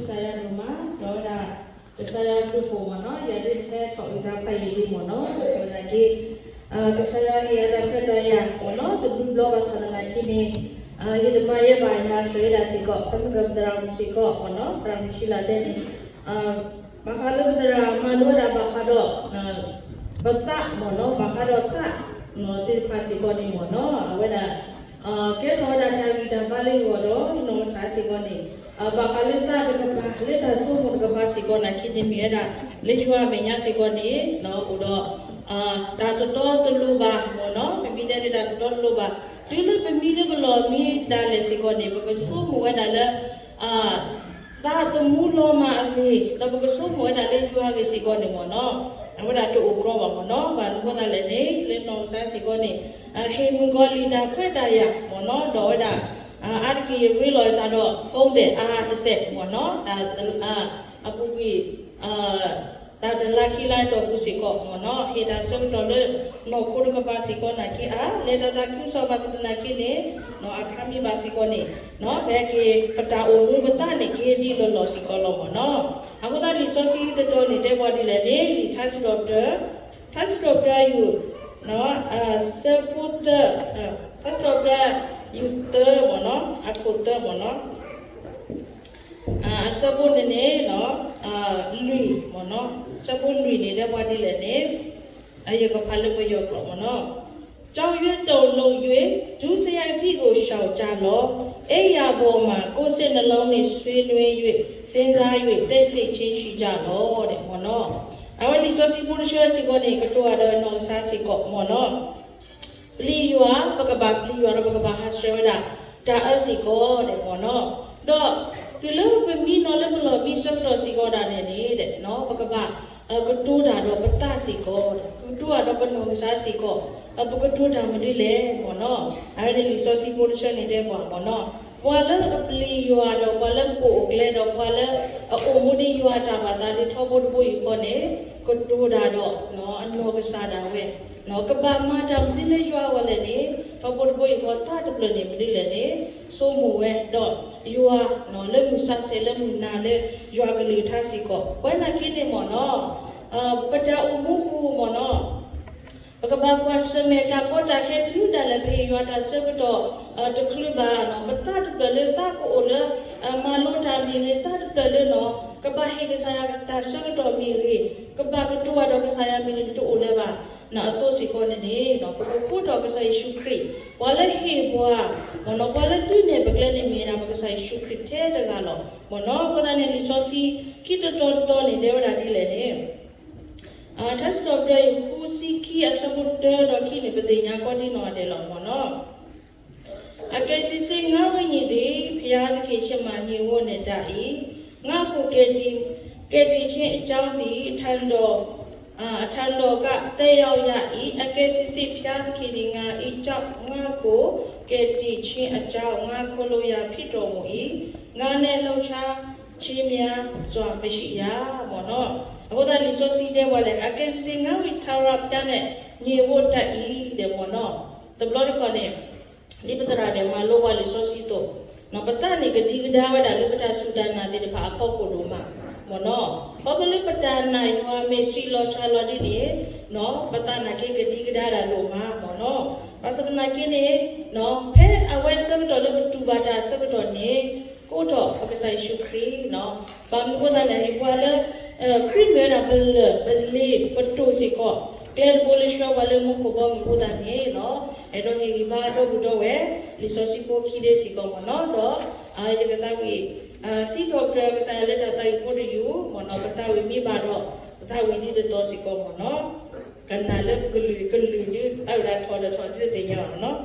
saya rumah no da saya tu po no ya de the tho ida pa yi lu mo no so na ki ke saya ya da pha da ya mo no tu bu lo ba sa na ki ni ye de ma ye ba ya so da si ko pam gam da ram si ko mo no pram si la de ni ba kha lo da ma lo da ba kha do ba ta mo no ba kha do ta no ti pa si ko ni mo no a we da အာကဲတော်တာတာဂီတာပါလေးကိုတော့နောစာစီကောနေအဘခလတာတကပါလက်တာဆုမကပါစီကောနာခိနေမီရတာလေချွာမညာစီကောနေနော်ကိုတော့အာတာတော်တော်တလူပါမောနော်မမီတဲ့တာတော်လူပါဒီလိုပမီလေ ဘလောမီဒါလေစီကောနေဘကဆုမဝဒါလာအာဒါတမူလောမအကေတဘကဆုမဝဒါလေချွာကေစီကောနေမောနော်အဝဒါတူအကရောပါမောနော်ဘာလို့ဘာလဲနေလေနောစာစီကောနေအဟေမဂောလီဒါခွက်တာရမောနော်ဒေါ်ဒါအာအကီရီလောတာတော့ဖုန်းတဲ့အာတစ်ဆက်မောနော်ဒါအာအပူကြီးအာဒါတလာခီလိုက်တော့ပုစီကောမောနော်ဟေဒါဆုံတော်လေနော်ခုရကပါစီကောနာကီအာလေတာတာကျူဆောပါစနာကီနေနော်အခါမီပါစီကောနေနော်ဘဲကေပတာအိုဝဘတာနေကေဒီလောလောစီကောလောမောနော်အခုဒါလီဆိုစီတတော်နေတဲ့ဘော်ဒီလေနေလီသတ်စဒေါက်တာသတ်စဒေါက်တာယူ no uh, sepulta uh, first of all you te bono aku te bono uh, sabun ni no uh, lui bono sabun lui ni da wadi le ne ayo ko phale ko yo ko bono ကြောင်ရွတ်တုံလုံ၍ဒုစရိုက်ဖိကိုရှောင်ကြလောအိယာပေါ်မှာကိုယ်စိတ်နှလုံးနဲ့ဆွေးနွေး၍စဉ်းစား၍တိတ်ဆိတ်ချင်းရှိကြလောတဲ့ဘော နော် Awal di sosi pun sure si ko ni ketua ada nong sa si ko mono. Beli yua pagaba beli yua ro pagaba ha sure da da a si ko de mono. Do kilo pe mi no le blo mi so do si ko da ne ni de no pagaba ketua da do pata si ko ketua da pa nong sa si ko အပကတူတာမတိလေဘောနော်အဲ့ဒီ resource position နေတဲ့ဘောဘောနော်ဘွာလအပလီယွာတော့ဘွာလကိုကလေတော့ဘွာလအိုမူဒီယွာတာပါတာဒီထောဖို့ဘူးကိုနေကတူတာတော့နော်အနောကစားတာဝဲနော်ကဘာမတာမတိလေယွာ ဝလဲနေထောဖို့ဘူးကိုတာတပလနေမတိလေနေဆိုမူဝဲတော့ယွာနော်လေမူဆတ်ဆဲလေမူနာလေယွာကလေးထားစီကောဘွဲနာကိနေမော်နော်အပတာအမှုကူမော်နော် Pagkaba kwa sa meta ko ta ke tu da la be yo ta se to to khlu ba no ba ta to le ta ko ole ma lo ta mi le ta to le no ka ba he ke sa ya ta se to mi ri ka ba ka tu wa do ka sa ya mi ni to ole ba na to si ko ne ne no ko ko to ka sa shu kri wa le he bwa mo no wa le tu ne ba kle ne mi na ba ka sa shu kri the da ga lo mo no ko da ne li so si ki to to to ne de wa da di le ne အာတက်စတော့တဲ့ဟူစီကီအစပုတ်တဲ့တော့ခိနေပတိညာကောတိနော်တယ်လို့ပေါ့နော်အကယ်စီစင်ငါဝိညာဉ်ဒီဖျားသခင်ရှင်မညင်ဝတ်နေတာဤငါကိုကဲတီကဲတီချင်းအကြောင်းဒီထန်တော် အာအထန်တော်ကတဲ့ရောက်ရဤအကယ်စီစီဖျားသခင်ဒီငါဤကြောင့်ငါကိုကဲတီချင်းအကြောင်းငါခိုလို့ရဖြစ်တော်မူဤငါနဲ့လှုပ်ရှားချင်းများစွာမရှိရပေါ့နော်အခုဒါလီဆိုစီတဲ့ဝလဲအကယ်စင်ငါဝိထာရပြနဲ့ညီဝတ်တက်ဤတဲ့ဘောနော်တဘလရကနေလိပတရာတဲ့မလောဝလီဆိုစီတော့နော်ပတနိကတိကဒါဝဒါလိပတာဆူဒန်နာတဲ့ဖာအဖို့ကိုတို့မှာမ နောပပလိပတနာယောမေရှိလောရှာလောဒီဒီနော်ပတနာကေကတိကဒါရာလို့မှာမနောပစပနာကိနေနော်ဖဲအဝဲစဘတော်လဘတူဘာတာစဘတော်နေကိုတော့ပကဆိုင်ရှုခရီနော်ဘာမျိုးဒါလည်းပွာလဲခရီမဲနာဘလဘလေပတိုစီကောကဲဘိုလရှောဝလမှုခဘောမူဒါနေနော်အဲ့တော့ဟေဒီဘာတော့ဘူးတော့ဝဲလီဆိုစီကိုခီတဲ့စီကောမနော်တော့အာရကတာဝီ အာစီဒေါက်တာကဆိုင်လက်တာတိုင်ပို့ယူမနော်ပတာဝီမိပါတော့ပတာဝီဒီတော့စီကောမနော်ကနလည်းကလူကလူဒီအဲ့ဒါထော်တော့ထော်တဲ့တင်ရအောင်နော်